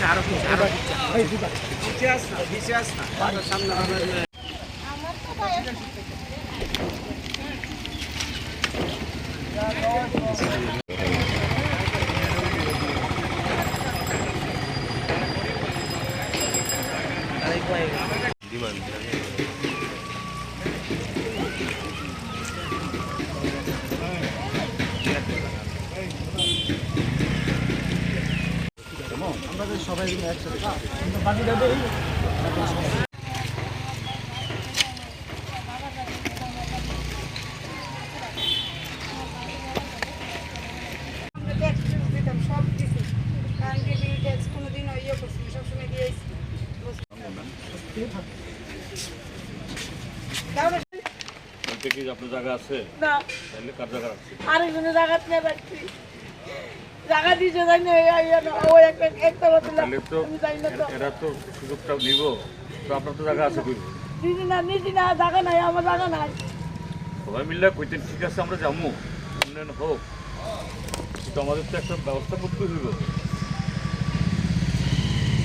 পিছে আরও পিছে আরও পিছে আস না পিছে আস না সামনে সামনে জায়গা আছে? না। তাহলে কার জায়গা আছে আরেকজনের জায়গা নিয়ে রাখছি জায়গা দিয়েছে জানি ওই একটা না তো। এরা তো সুযোগটা নিব। তো আপনার তো জায়গা আছে কইব দিদি না নিদি না জায়গা নাই আমার জায়গা নাই। সবাই মিললে কইতেন ঠিক আছে আমরা যাব উন্নয়ন হোক। কিন্তু আমাদের তো একটা ব্যবস্থা করতে হইব।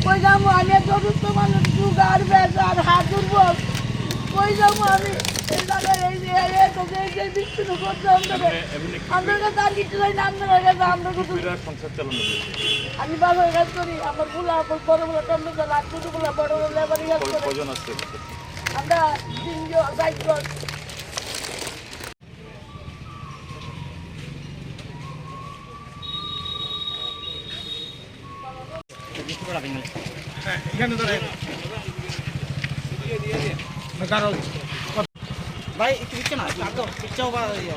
কই যাব আমি এক চতুর্থ মানুষ সুগার বেজার হাত দুর্বল কই যাব আমি এই জায়গায় এই যে এই যে বিচ্ছিন্ন করছে আমাদের এমনি- এমনি কি আমাদের কাছে আর কিছু নাই না আপনার কাছে আমরা কিছু? আমি বাবার কাজ করি আমারগুলা পিছাও বা ইয়ে।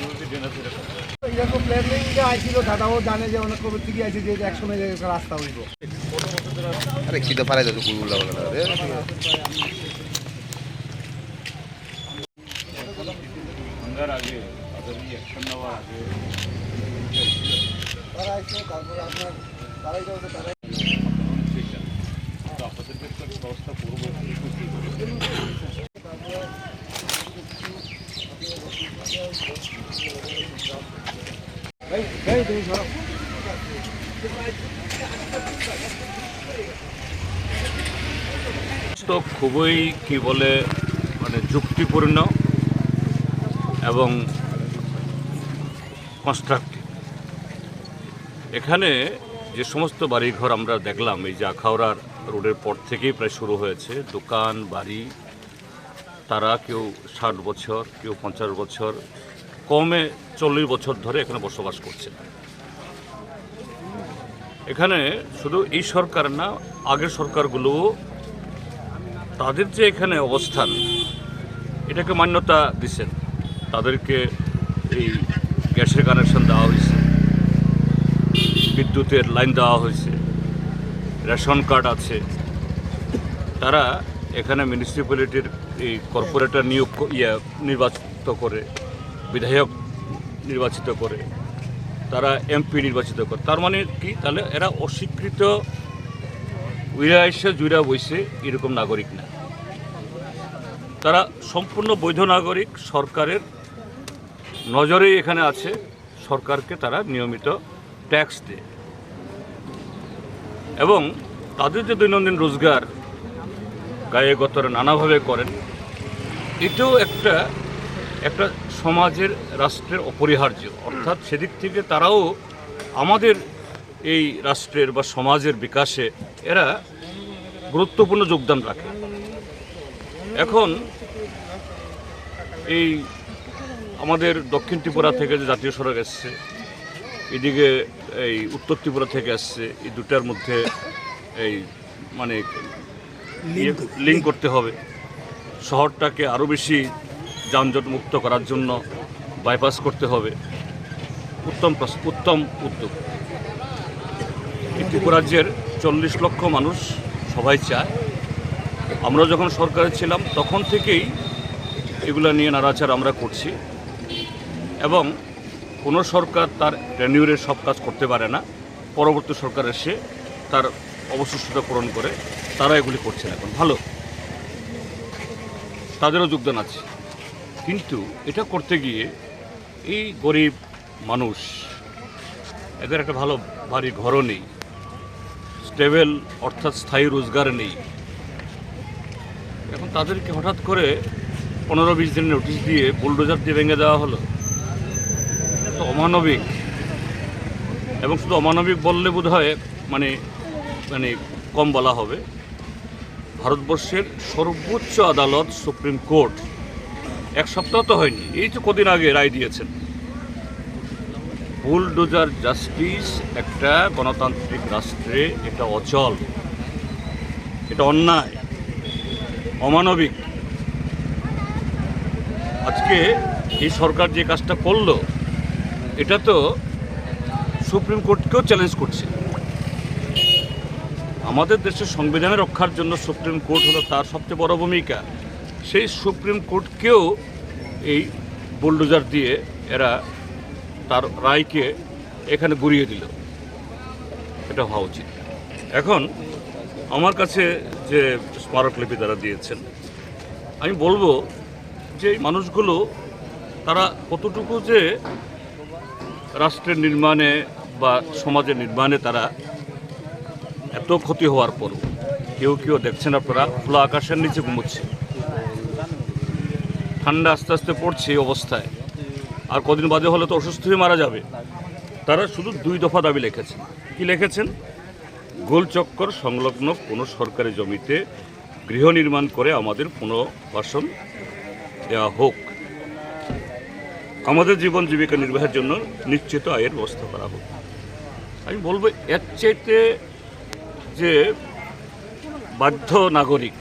যদি ডেনা ফেরে করে। এরকম প্ল্যানিং আইছিল দাদাও জানে যে অনেক কবে থেকে যে একসময় যে রাস্তা হইব আরে খিদে পারে তো কুকুরগুলো বলে রে আগে তারা আইছে তারপরে আপনার তারাই যাবে তারাই সেইটা তো আপনাদেরকে একটা ব্যবস্থা করব ভাই তো খুবই, কি বলে মানে যুক্তিপূর্ণ এবং কনস্ট্রাকটিভ এখানে যে সমস্ত বাড়িঘর আমরা দেখলাম, এই যে আখাউড়ার রোডের পর থেকেই প্রায় শুরু হয়েছে। দোকান, বাড়ি, তারা কেউ ষাট বছর, কেউ পঞ্চাশ বছর, কমে চল্লিশ বছর ধরে এখানে বসবাস করছে। এখানে শুধু এই সরকার না, আগের সরকারগুলোও তাদের যে এখানে অবস্থান, এটাকে মান্যতা দিচ্ছেন তাদেরকে এই গ্যাসের কানেকশন দেওয়া হয়েছে, বিদ্যুতের লাইন দেওয়া হয়েছে, রেশন কার্ড আছে। তারা এখানে মিউনিসিপ্যালিটির এই কর্পোরেটর নিয়োগ ইয়ে নির্বাচিত করে, বিধায়ক নির্বাচিত করে। তারা এমপি নির্বাচিত করে। তার মানে কি? তাহলে এরা অস্বীকৃত, উইরা এসে জুইরা বইছে, এরকম নাগরিক না। তারা সম্পূর্ণ বৈধ নাগরিক, সরকারের নজরেই এখানে আছে, সরকারকে তারা নিয়মিত ট্যাক্স দেয়। এবং তাদের যে দৈনন্দিন রোজগার, গায়ে গতরে নানাভাবে করেন, এটাও একটা একটা সমাজের রাষ্ট্রের অপরিহার্য। অর্থাৎ সেদিক থেকে তারাও আমাদের এই রাষ্ট্রের বা সমাজের বিকাশে এরা গুরুত্বপূর্ণ যোগদান রাখে। এখন এই আমাদের দক্ষিণ ত্রিপুরা থেকে যে জাতীয় সড়ক এসছে এদিকে এই উত্তর ত্রিপুরা থেকে আসছে এই দুটার মধ্যে এই মানে লিঙ্ক। করতে হবে। শহরটাকে আরও বেশি যানজট মুক্ত করার জন্য বাইপাস করতে হবে। উত্তম উত্তম উদ্যোগ। এই ত্রিপুরাজ্যের চল্লিশ লক্ষ মানুষ সবাই চায়। আমরা যখন সরকারে ছিলাম, তখন থেকেই এগুলো নিয়ে নাড়াচাড়া আমরা করছি। এবং কোনো সরকার তার টেনিউরের সব কাজ করতে পারে না। পরবর্তী সরকার এসে তার অবশিষ্টতা পূরণ করে, তারা এগুলি করছেন এখন। ভালো। তাদেরও যোগদান আছে। কিন্তু এটা করতে গিয়ে এই গরিব মানুষ, এদের একটা ভালো বাড়ি ঘরও নেই, স্টেবল অর্থাৎ স্থায়ী রোজগার নেই। এখন তাদেরকে হঠাৎ করে পনেরো বিশ দিনের নোটিশ দিয়ে বুলডোজার দিয়ে ভেঙে দেওয়া হলো। তো অমানবিক। এবং শুধু অমানবিক বললে বোধ হয় মানে মানে কম বলা হবে। ভারতবর্ষের সর্বোচ্চ আদালত সুপ্রিম কোর্ট এক সপ্তাহ তো হয়নি। এই তো কদিন আগে রায় দিয়েছেন। বুলডোজার জাস্টিস একটা গণতান্ত্রিক রাষ্ট্রে এটা অচল, এটা অন্যায়, অমানবিক। আজকে এই সরকার যে কাজটা করল, এটা তো সুপ্রিম কোর্টকেও চ্যালেঞ্জ করছে। আমাদের দেশের সংবিধানের রক্ষার জন্য সুপ্রিম কোর্ট হলো তার সবচেয়ে বড় ভূমিকা। সেই সুপ্রিম কোর্টকেও এই বুলডোজার দিয়ে এরা তার রায়কে এখানে গুড়িয়ে দিল। এটা হওয়া উচিত। এখন আমার কাছে যে স্মারকলিপি তারা দিয়েছেন, আমি বলব যে মানুষগুলো তারা কতটুকু যে রাষ্ট্রের নির্মাণে বা সমাজের নির্মাণে তারা এত ক্ষতি হওয়ার পরও, কেউ কেউ দেখছেন আপনারা, খোলা আকাশের নিচে ঘুমোচ্ছে। ঠান্ডা আস্তে আস্তে পড়ছে এই অবস্থায়। আর কদিন বাদে হলে তো অসুস্থ হয়ে মারা যাবে। তারা শুধু দুই দফা দাবি লিখেছেন। কি লিখেছেন? গোলচক্কর সংলগ্ন কোনো সরকারি জমিতে গৃহ নির্মাণ করে আমাদের পুনর্বাসন দেওয়া হোক। আমাদের জীবন জীবিকা নির্বাহের জন্য নিশ্চিত আয়ের ব্যবস্থা করা হোক। আমি বলব, এর চাইতে যে বাধ্য নাগরিক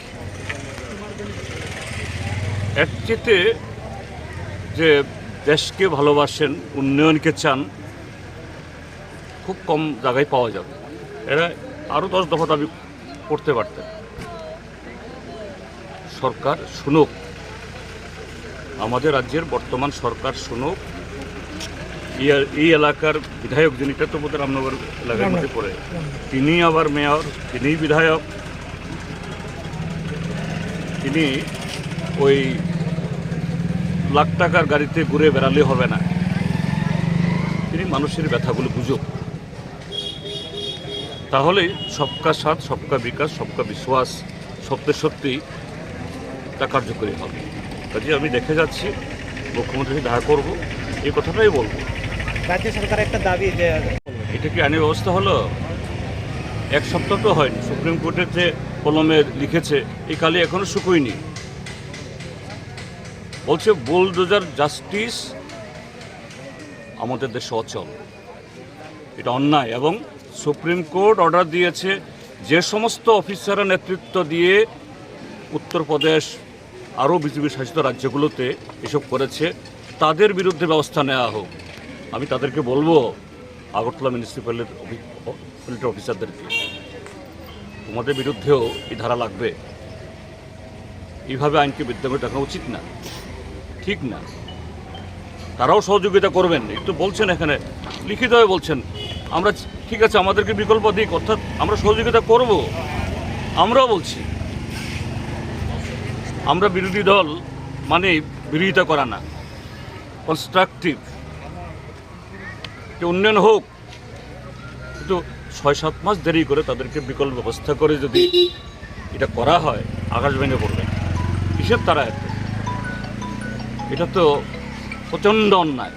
এর চাইতে যে দেশকে ভালোবাসেন উন্নয়নকে চান খুব কম জায়গায় পাওয়া যাবে। এরা আরও দশ দফা দাবি করতে পারতেন। সরকার শুনুক। আমাদের রাজ্যের বর্তমান সরকার শুনুক। এই- এলাকার বিধায়ক যিনি এটা তো বোধহয় রামনগর এলাকার মধ্যে পড়ে। তিনি আবার মেয়র তিনিই বিধায়ক। তিনি ওই লাখ টাকার গাড়িতে ঘুরে বেড়ালে হবে না। তিনি মানুষের ব্যথাগুলো বুঝুক। তাহলেই সবকা সাথ সবকা বিকাশ সবকা বিশ্বাস সত্যি সত্যি তা কার্যকরী হবে। কাজে আমি দেখে যাচ্ছি মুখ্যমন্ত্রীকে দেখা করব এই কথাটাই বলব। রাজ্য সরকার একটা দাবি যে এটা কি আইনি ব্যবস্থা হলো? এক সপ্তাহ তো হয়নি সুপ্রিম কোর্টের যে কলমে লিখেছে এই কালি এখনও শুকোয়নি। বলছে বুলডোজার জাস্টিস আমাদের দেশে অচল। এটা অন্যায় এবং সুপ্রিম কোর্ট অর্ডার দিয়েছে, যে সমস্ত অফিসাররা নেতৃত্ব দিয়ে উত্তরপ্রদেশ, আরও বিজেপি শাসিত রাজ্যগুলোতে এসব করেছে, তাদের বিরুদ্ধে ব্যবস্থা নেওয়া হোক। আমি তাদেরকে বলব, আগরতলা মিউনিসিপ্যালিটি অফিসারদেরকে তোমাদের বিরুদ্ধেও এই ধারা লাগবে। এইভাবে আইনকে বিদ্যা করে দেখা উচিত না। ঠিক না। তারাও সহযোগিতা করবেন। একটু বলছেন এখানে। লিখিতভাবে বলছেন, আমরা ঠিক আছে, আমাদেরকে বিকল্প দিক, অর্থাৎ আমরা সহযোগিতা করব। আমরাও বলছি, আমরা বিরোধী দল মানে বিরোধিতা করা না। কনস্ট্রাকটিভ। যে উন্নয়ন হোক। কিন্তু ছয় সাত মাস দেরি করে তাদেরকে বিকল্প ব্যবস্থা করে যদি এটা করা হয়, আকাশ ভেঙে পড়বে। কিসের তারা এত? এটা তো প্রচণ্ড অন্যায়।